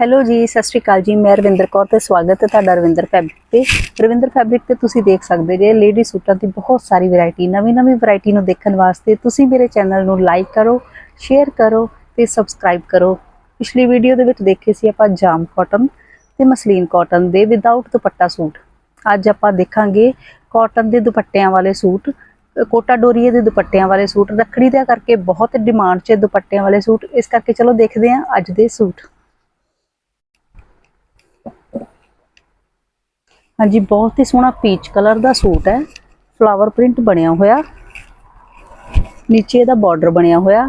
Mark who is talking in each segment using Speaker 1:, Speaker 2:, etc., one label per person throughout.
Speaker 1: Hello ਜੀ ਸਤਿ ਸ਼੍ਰੀ ਅਕਾਲ ਜੀ। ਮੈਂ ਰਵਿੰਦਰ ਕੌਰ ਤੇ ਸਵਾਗਤ ਹੈ ਤੁਹਾਡਾ ਰਵਿੰਦਰ ਫੈਬਰਿਕ ਤੇ। ਰਵਿੰਦਰ ਫੈਬਰਿਕ ਤੇ ਤੁਸੀਂ ਦੇਖ ਸਕਦੇ ਜੇ ਲੇਡੀ ਸੂਟਾਂ ਦੀ ਬਹੁਤ ਸਾਰੀ ਵੈਰਾਈਟੀ ਨਵੀਂ ਨਵੀਂ ਵੈਰਾਈਟੀ ਨੂੰ ਦੇਖਣ ਵਾਸਤੇ ਤੁਸੀਂ ਮੇਰੇ ਚੈਨਲ ਨੂੰ ਲਾਈਕ ਕਰੋ ਸ਼ੇਅਰ ਕਰੋ ਤੇ ਸਬਸਕ੍ਰਾਈਬ ਕਰੋ। ਪਿਛਲੀ ਵੀਡੀਓ ਦੇ ਵਿੱਚ ਦੇਖੇ ਸੀ ਆਪਾਂ ਜਾਮ ਕਾਟਨ ਤੇ ਮਸਲੀਨ ਕਾਟਨ ਦੇ ਵਿਦਆਊਟ ਦੁਪੱਟਾ ਸੂਟ। ਅੱਜ ਆਪਾਂ ਦੇਖਾਂਗੇ ਕਾਟਨ ਦੇ ਦੁਪੱਟਿਆਂ ਵਾਲੇ ਸੂਟ ਅ, ਕੋਟਾ ਡੋਰੀਏ ਦੇ ਦੁਪੱਟਿਆਂ ਵਾਲੇ ਸੂਟ ਰੱਖੜੀ ਦਾ ਕਰਕੇ ਬਹੁਤ ਡਿਮਾਂਡ 'ਚ ਦੁਪੱਟਿਆਂ ਵਾਲੇ ਸੂਟ। ਇਸ ਕਰਕੇ ਚਲੋ ਦੇਖਦੇ ਹਾਂ ਅੱਜ ਦੇ ਸੂਟ। ਹਾਂਜੀ, ਬਹੁਤ ਹੀ ਸੋਹਣਾ ਪੀਚ ਕਲਰ ਦਾ ਸੂਟ ਹੈ। ਫਲਾਵਰ ਪ੍ਰਿੰਟ ਬਣਿਆ ਹੋਇਆ। ਨੀਚੇ ਇਹਦਾ ਬਾਰਡਰ ਬਣਿਆ ਹੋਇਆ।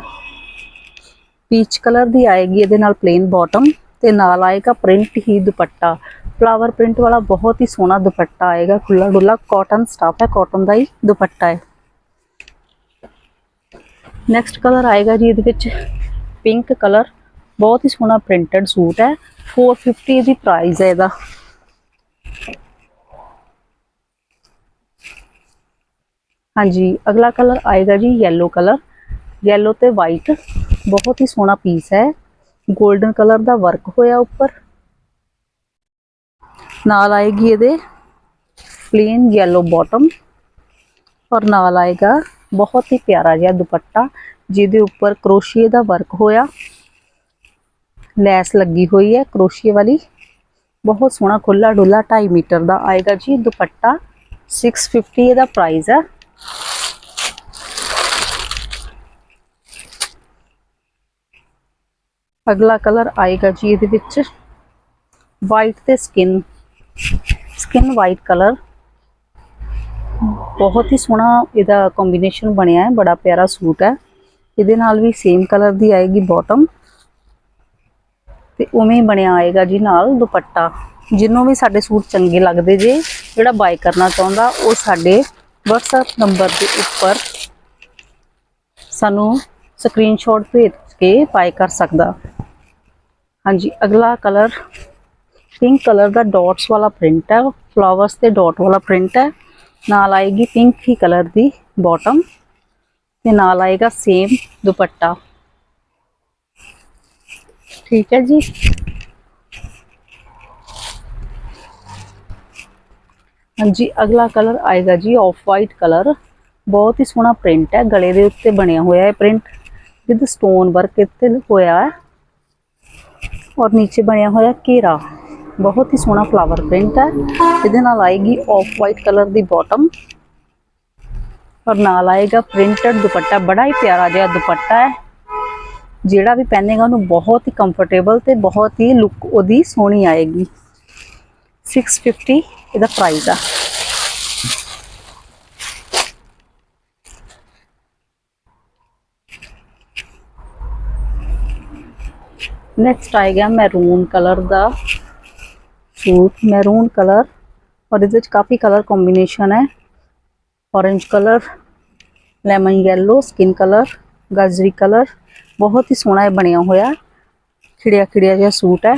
Speaker 1: ਪੀਚ ਕਲਰ ਦੀ ਆਏਗੀ ਇਹਦੇ ਨਾਲ ਪਲੇਨ ਬਾਟਮ ਤੇ ਨਾਲ ਆਏਗਾ ਪ੍ਰਿੰਟ ਹੀ ਦੁਪੱਟਾ। ਫਲਾਵਰ ਪ੍ਰਿੰਟ ਵਾਲਾ ਬਹੁਤ ਹੀ ਸੋਹਣਾ ਦੁਪੱਟਾ ਆਏਗਾ ਖੁੱਲਾ ਡੁੱਲਾ ਕਾਟਨ ਸਟਾਫ ਹੈ ਕਾਟਨ ਦਾ ਹੀ ਦੁਪੱਟਾ ਹੈ। ਨੈਕਸਟ ਕਲਰ ਆਏਗਾ ਜੀ ਇਹਦੇ ਵਿੱਚ ਪਿੰਕ ਕਲਰ ਬਹੁਤ ਹੀ ਸੋਹਣਾ ਪ੍ਰਿੰਟਡ ਸੂਟ ਹੈ। 450 ਦੀ ਪ੍ਰਾਈਸ ਹੈ ਇਹਦਾ। ਹਾਂਜੀ, ਅਗਲਾ ਕਲਰ ਆਏਗਾ ਜੀ yellow ਕਲਰ yellow ਤੇ white, ਬਹੁਤ ਹੀ ਸੋਹਣਾ ਪੀਸ ਹੈ। 골ਡਨ ਕਲਰ ਦਾ ਵਰਕ ਹੋਇਆ ਉੱਪਰ। ਨਾਲ ਆਏਗੀ ਇਹਦੇ ਪਲੇਨ yellow bottom ਔਰ ਨਾਲ ਆਏਗਾ ਬਹੁਤ ਹੀ ਪਿਆਰਾ ਜਿਹਾ ਦੁਪੱਟਾ, ਜਿਹਦੇ ਉੱਪਰ ਕਰੋਸ਼ੀਏ ਦਾ ਵਰਕ ਹੋਇਆ। ਲੈਸ ਲੱਗੀ ਹੋਈ ਹੈ ਕਰੋਸ਼ੀਏ ਵਾਲੀ। ਬਹੁਤ ਸੋਹਣਾ ਖੁੱਲਾ ਡੁੱਲਾ 2.5 ਮੀਟਰ ਦਾ ਆਏਗਾ ਜੀ ਦੁਪੱਟਾ। 650 ਇਹਦਾ ਪ੍ਰਾਈਸ ਹੈ। ਅਗਲਾ ਕਲਰ ਆਏਗਾ ਜੀ ਇਹਦੇ ਵਿੱਚ ਵਾਈਟ ਤੇ ਸਕਿਨ ਸਕਿਨ ਵਾਈਟ ਕਲਰ। ਬਹੁਤ ਹੀ ਸੋਹਣਾ ਇਹਦਾ ਕੰਬੀਨੇਸ਼ਨ ਬਣਿਆ ਹੈ, ਬੜਾ ਪਿਆਰਾ ਸੂਟ ਹੈ। ਇਹਦੇ ਨਾਲ ਵੀ ਸੇਮ ਕਲਰ ਦੀ ਆਏਗੀ ਬਾਟਮ ਤੇ ਉਵੇਂ ਬਣਿਆ ਆਏਗਾ ਜੀ ਨਾਲ ਦੁਪੱਟਾ। ਜਿਹਨੂੰ ਵੀ ਸਾਡੇ ਸੂਟ ਚੰਗੇ ਲੱਗਦੇ ਜੇ, ਜਿਹੜਾ ਬਾਈ ਕਰਨਾ ਚਾਹੁੰਦਾ, ਉਹ ਸਾਡੇ WhatsApp ਨੰਬਰ ਦੇ ਉੱਪਰ ਸਾਨੂੰ ਸਕਰੀਨਸ਼ਾਟ ਭੇਜ ਕੇ ਬਾਈ ਕਰ ਸਕਦਾ। ਹਾਂਜੀ, ਅਗਲਾ ਕਲਰ ਪਿੰਕ ਕਲਰ ਦਾ ਡਾਟਸ ਵਾਲਾ ਪ੍ਰਿੰਟ ਹੈ। ਫਲਾਵਰਸ ਤੇ ਡਾਟ ਵਾਲਾ ਪ੍ਰਿੰਟ ਹੈ। ਨਾਲ ਆਏਗੀ ਪਿੰਕ ਹੀ ਕਲਰ ਦੀ ਬਾਟਮ ਤੇ ਨਾਲ ਆਏਗਾ ਸੇਮ ਦੁਪੱਟਾ। ਠੀਕ ਹੈ ਜੀ। ਹਾਂਜੀ, ਅਗਲਾ ਕਲਰ ਆਏਗਾ ਜੀ ਆਫ ਵਾਈਟ ਕਲਰ ਬਹੁਤ ਹੀ ਸੋਹਣਾ ਪ੍ਰਿੰਟ ਹੈ। ਗਲੇ ਦੇ ਉੱਤੇ ਬਣਿਆ ਹੋਇਆ ਹੈ ਪ੍ਰਿੰਟ ਵਿਦ ਸਟੋਨ ਵਰਕ ਇੱਥੇ ਹੋਇਆ ਹੈ ਔਰ ਨੀਚੇ ਬਣਿਆ ਹੋਇਆ ਘੇਰਾ। ਬਹੁਤ ਹੀ ਸੋਹਣਾ ਫਲਾਵਰ ਪ੍ਰਿੰਟ ਹੈ। ਇਹਦੇ ਨਾਲ ਆਏਗੀ ਆਫ ਵਾਈਟ ਕਲਰ ਦੀ ਬਾਟਮ ਔਰ ਨਾਲ ਆਏਗਾ ਪ੍ਰਿੰਟਡ ਦੁਪੱਟਾ। ਬੜਾ ਹੀ ਪਿਆਰਾ ਜਿਹਾ ਦੁਪੱਟਾ ਹੈ। ਜਿਹੜਾ ਵੀ ਪਹਿਨੇਗਾ ਉਹਨੂੰ ਬਹੁਤ ਹੀ ਕੰਫਰਟੇਬਲ ਤੇ ਬਹੁਤ ਹੀ ਲੁੱਕ ਉਹਦੀ ਸੋਹਣੀ ਆਏਗੀ। 650 ਇਹਦਾ ਪ੍ਰਾਈਸ ਆ। ਨੈਕਸਟ ਆਏਗਾ ਮੈਰੂਨ ਕਲਰ ਦਾ ਸੂਟ ਮੈਰੂਨ ਕਲਰ ਔਰ ਇਹਦੇ ਵਿੱਚ ਕਾਫੀ ਕਲਰ ਕੰਬੀਨੇਸ਼ਨ ਹੈ orange colour lemon yellow skin colour ਗਾਜਰੀ colour ਬਹੁਤ ਹੀ ਸੋਹਣਾ ਇਹ ਬਣਿਆ ਹੋਇਆ ਖਿੜਿਆ ਖਿੜਿਆ ਜਿਹਾ ਸੂਟ ਹੈ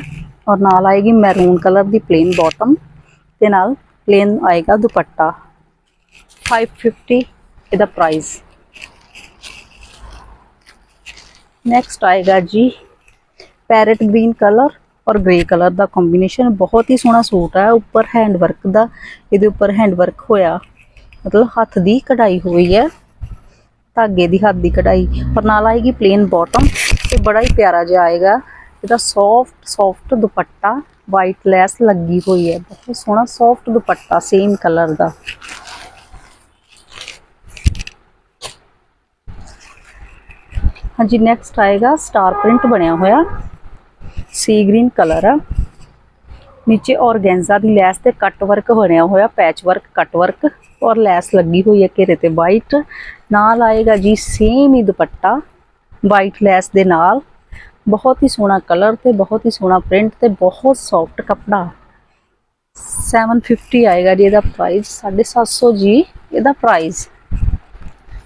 Speaker 1: ਔਰ ਨਾਲ ਆਏਗੀ ਮੈਰੂਨ ਕਲਰ ਦੀ ਪਲੇਨ ਬਾਟਮ ਤੇ ਨਾਲ ਪਲੇਨ ਆਏਗਾ ਦੁਪੱਟਾ 550 ਇਹਦਾ ਪ੍ਰਾਈਸ ਨੈਕਸਟ ਆਏਗਾ ਜੀ ਪੈਰਟ ਗ੍ਰੀਨ ਕਲਰ ਔਰ ਗ੍ਰੇ ਕਲਰ ਦਾ ਕੰਬੀਨੇਸ਼ਨ ਬਹੁਤ ਹੀ ਸੋਹਣਾ ਸੂਟ ਹੈ ਉੱਪਰ ਹੈਂਡ ਵਰਕ ਦਾ, ਇਹਦੇ ਉੱਪਰ ਹੈਂਡ ਵਰਕ ਹੋਇਆ। ਮਤਲਬ ਹੱਥ ਦੀ ਕਢਾਈ ਹੋਈ ਹੈ, ਧਾਗੇ ਦੀ ਹੱਥ ਦੀ ਕਢਾਈ। ਔਰ ਨਾਲ ਆਏਗੀ ਪਲੇਨ ਬਾਟਮ ਤੇ ਬੜਾ ਹੀ ਪਿਆਰਾ ਜਿਹਾ ਆਏਗਾ। ਇਹਦਾ soft soft dupatta white lace ਲੱਗੀ ਹੋਈ ਹੈ। ਬਹੁਤ ਸੋਹਣਾ ਸੌਫਟ ਦੁਪੱਟਾ ਸੇਮ ਕਲਰ ਦਾ। ਹਾਂਜੀ ਨੈਕਸਟ ਆਏਗਾ ਸਟਾਰ ਪ੍ਰਿੰਟ ਬਣਿਆ ਹੋਇਆ। ਸੀ ਗ੍ਰੀਨ ਕਲਰ ਆ। ਨੀਚੇ ਔਰਗੈਂਜ਼ਾ ਦੀ ਲੈਸ ਤੇ ਕੱਟ ਵਰਕ ਬਣਿਆ ਹੋਇਆ ਪੈਚ ਵਰਕ ਕੱਟ ਵਰਕ ਔਰ ਲੈਸ ਲੱਗੀ ਹੋਈ ਹੈ ਘੇਰੇ ਤੇ ਵਾਈਟ ਨਾਲ ਆਏਗਾ ਜੀ ਸੇਮ ਹੀ ਦੁਪੱਟਾ ਵਾਈਟ ਲੈਸ ਦੇ ਨਾਲ। ਬਹੁਤ ਹੀ ਸੋਹਣਾ ਕਲਰ ਤੇ, ਬਹੁਤ ਹੀ ਸੋਹਣਾ ਪ੍ਰਿੰਟ ਤੇ, ਬਹੁਤ ਸੌਫਟ ਕਪੜਾ। 750 ਆਏਗਾ ਜੀ ਇਹਦਾ ਪ੍ਰਾਈਸ 750 ਜੀ ਇਹਦਾ ਪ੍ਰਾਈਸ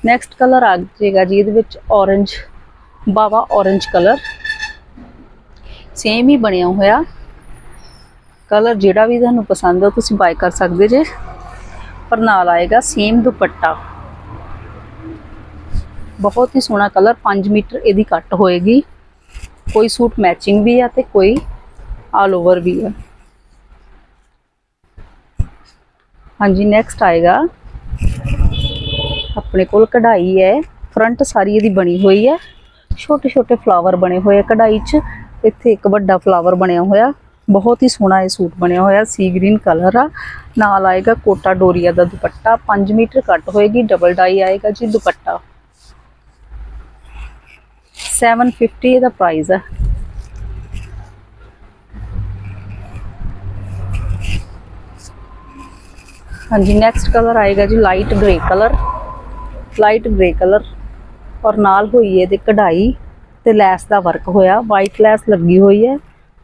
Speaker 1: ਨੈਕਸਟ ਕਲਰ ਆ ਜਾਏਗਾ ਜੀ ਇਹਦੇ ਵਿੱਚ ਔਰੰਜ ਬਾਵਾ orange ਕਲਰ ਸੇਮ ਹੀ ਬਣਿਆ ਹੋਇਆ। ਕਲਰ ਜਿਹੜਾ ਵੀ ਤੁਹਾਨੂੰ ਪਸੰਦ ਆ, ਤੁਸੀਂ ਬਾਈ ਕਰ ਸਕਦੇ ਜੇ। ਪਰ ਨਾਲ ਆਏਗਾ ਸੇਮ ਦੁਪੱਟਾ। ਬਹੁਤ ਹੀ ਸੋਹਣਾ ਕਲਰ 5 ਮੀਟਰ ਇਹਦੀ ਕੱਟ ਹੋਏਗੀ। ਕੋਈ ਸੂਟ ਮੈਚਿੰਗ ਵੀ ਆ ਤੇ ਕੋਈ ਆਲ ਓਵਰ ਵੀ ਆ। ਹਾਂਜੀ ਨੈਕਸਟ ਆਏਗਾ। ਆਪਣੇ ਕੋਲ ਕਢਾਈ ਹੈ। ਫਰੰਟ ਸਾਰੀ ਇਹਦੀ ਬਣੀ ਹੋਈ ਹੈ। ਛੋਟੇ ਛੋਟੇ ਫਲਾਵਰ ਬਣੇ ਹੋਏ ਆ ਕਢਾਈ 'ਚ। ਇੱਥੇ ਇੱਕ ਵੱਡਾ ਫਲਾਵਰ ਬਣਿਆ ਹੋਇਆ। ਬਹੁਤ ਹੀ ਸੋਹਣਾ ਇਹ ਸੂਟ ਬਣਿਆ ਹੋਇਆ। ਸੀ ਗ੍ਰੀਨ ਕਲਰ ਆ। ਨਾਲ ਆਏਗਾ ਕੋਟਾ ਡੋਰੀਆ ਦਾ ਦੁਪੱਟਾ। 5 ਮੀਟਰ ਕੱਟ ਹੋਏਗੀ ਡਬਲ ਡਾਈ ਆਏਗਾ ਜੀ ਦੁਪੱਟਾ। 750 ਇਹਦਾ ਪ੍ਰਾਈਸ ਹੈ ਹਾਂਜੀ ਨੈਕਸਟ ਕਲਰ ਆਏਗਾ ਜੀ light grey colour light grey colour ਔਰ ਨਾਲ ਹੋਈ ਹੈ ਇਹਦੇ ਕਢਾਈ। ਤੇ ਲੈਸ ਦਾ ਵਰਕ ਹੋਇਆ। ਵਾਈਟ ਲੈਸ ਲੱਗੀ ਹੋਈ ਹੈ।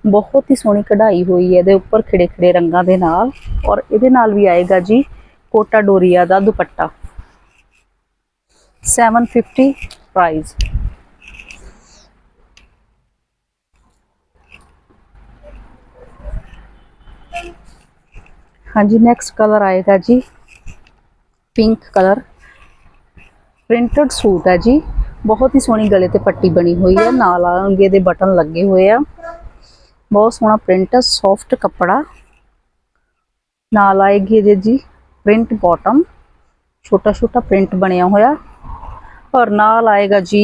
Speaker 1: ਬਹੁਤ ਹੀ ਸੋਹਣੀ ਕਢਾਈ ਹੋਈ ਹੈ। ਇਹਦੇ ਉੱਪਰ ਖਿੜੇ ਖਿੜੇ ਰੰਗਾਂ ਦੇ ਨਾਲ ਔਰ ਇਹਦੇ ਨਾਲ ਵੀ ਆਏਗਾ ਜੀ ਕੋਟਾ ਡੋਰੀਆ ਦਾ ਦੁਪੱਟਾ। 750 ਪ੍ਰਾਈਸ ਹਾਂਜੀ ਨੈਕਸਟ ਕਲਰ ਆਏਗਾ ਜੀ। ਪਿੰਕ ਕਲਰ ਪ੍ਰਿੰਟਡ ਸੂਟ ਹੈ ਜੀ। ਬਹੁਤ ਹੀ ਸੋਹਣੀ ਗਲੇ ਤੇ ਪੱਟੀ ਬਣੀ ਹੋਈ ਹੈ। ਨਾਲ ਆਂਗੇ ਦੇ ਬਟਨ ਲੱਗੇ ਹੋਏ ਆ। ਬਹੁਤ ਸੋਹਣਾ ਪ੍ਰਿੰਟ ਹੈ ਸੌਫਟ ਕੱਪੜਾ। ਨਾਲ ਆਏਗੀ ਇਹਦੇ ਜੀ ਪ੍ਰਿੰਟ ਬਾਟਮ। ਛੋਟਾ ਛੋਟਾ ਪ੍ਰਿੰਟ ਬਣਿਆ ਹੋਇਆ। ਔਰ ਨਾਲ ਆਏਗਾ ਜੀ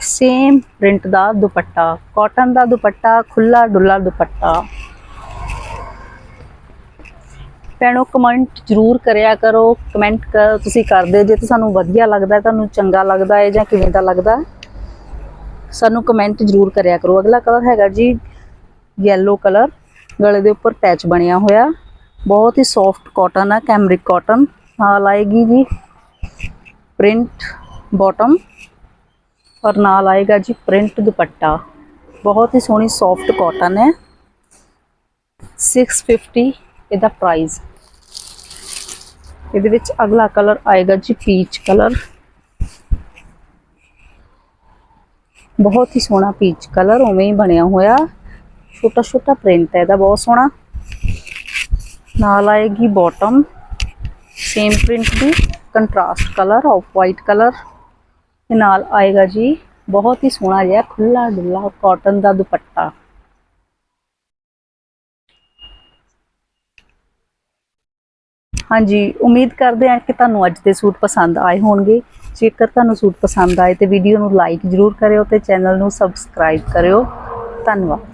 Speaker 1: ਸੇਮ ਪ੍ਰਿੰਟ ਦਾ ਦੁਪੱਟਾ। ਕਾਟਨ ਦਾ ਦੁਪੱਟਾ ਖੁੱਲਾ ਡੁੱਲਾ ਦੁਪੱਟਾ। ਭੈਣੋ ਕਮੈਂਟ ਜਰੂਰ ਕਰਿਆ ਕਰੋ ਕਮੈਂਟ ਤੁਸੀਂ ਕਰਦੇ ਜੇ ਤਾਂ ਸਾਨੂੰ ਵਧੀਆ ਲੱਗਦਾ, ਤੁਹਾਨੂੰ ਚੰਗਾ ਲੱਗਦਾ ਹੈ ਜਾਂ ਕਿਵੇਂ ਦਾ ਲੱਗਦਾ ਸਾਨੂੰ ਕਮੈਂਟ ਜਰੂਰ ਕਰਿਆ ਕਰੋ। ਅਗਲਾ ਕਲਰ ਹੈਗਾ ਜੀ ਯੈਲੋ ਕਲਰ ਗਲੇ ਦੇ ਉੱਪਰ ਪੈਚ ਬਣਿਆ ਹੋਇਆ। ਬਹੁਤ ਹੀ ਸੌਫਟ ਕਾਟਨ ਆ ਕੈਮਰਿਕ ਕਾਟਨ ਨਾਲ ਆਏਗੀ ਜੀ ਪ੍ਰਿੰਟ ਬਾਟਮ ਔਰ ਨਾਲ ਆਏਗਾ ਜੀ ਪ੍ਰਿੰਟ ਦੁਪੱਟਾ। ਬਹੁਤ ਹੀ ਸੋਹਣੀ ਸੌਫਟ ਕਾਟਨ ਹੈ। 650 ਇਹਦਾ ਪ੍ਰਾਈਸ ਇਹਦੇ ਵਿੱਚ ਅਗਲਾ ਕਲਰ ਆਏਗਾ ਜੀ ਪੀਚ ਕਲਰ। ਬਹੁਤ ਹੀ ਸੋਹਣਾ ਪੀਚ ਕਲਰ, ਉਵੇਂ ਹੀ ਬਣਿਆ ਹੋਇਆ। ਛੋਟਾ ਛੋਟਾ ਪ੍ਰਿੰਟ ਹੈ ਇਹਦਾ, ਬਹੁਤ ਸੋਹਣਾ। ਨਾਲ ਆਏਗੀ ਬਾਟਮ ਸੇਮ ਪ੍ਰਿੰਟ ਦੀ contrast colour off white colour. ਤੇ ਨਾਲ ਆਏਗਾ ਜੀ, ਬਹੁਤ ਹੀ ਸੋਹਣਾ ਜਿਹਾ ਖੁੱਲਾ ਡੁੱਲਾ ਕਾਟਨ ਦਾ ਦੁਪੱਟਾ। ਹਾਂਜੀ, ਉਮੀਦ ਕਰਦੇ ਹਾਂ ਕਿ ਤੁਹਾਨੂੰ ਅੱਜ ਦੇ ਸੂਟ ਪਸੰਦ ਆਏ ਹੋਣਗੇ। ਜੇਕਰ ਤੁਹਾਨੂੰ ਸੂਟ ਪਸੰਦ ਆਏ ਤੇ ਵੀਡੀਓ ਨੂੰ ਲਾਈਕ ਜ਼ਰੂਰ ਕਰਿਓ ਤੇ ਚੈਨਲ ਨੂੰ ਸਬਸਕ੍ਰਾਈਬ ਕਰਿਓ। ਧੰਨਵਾਦ।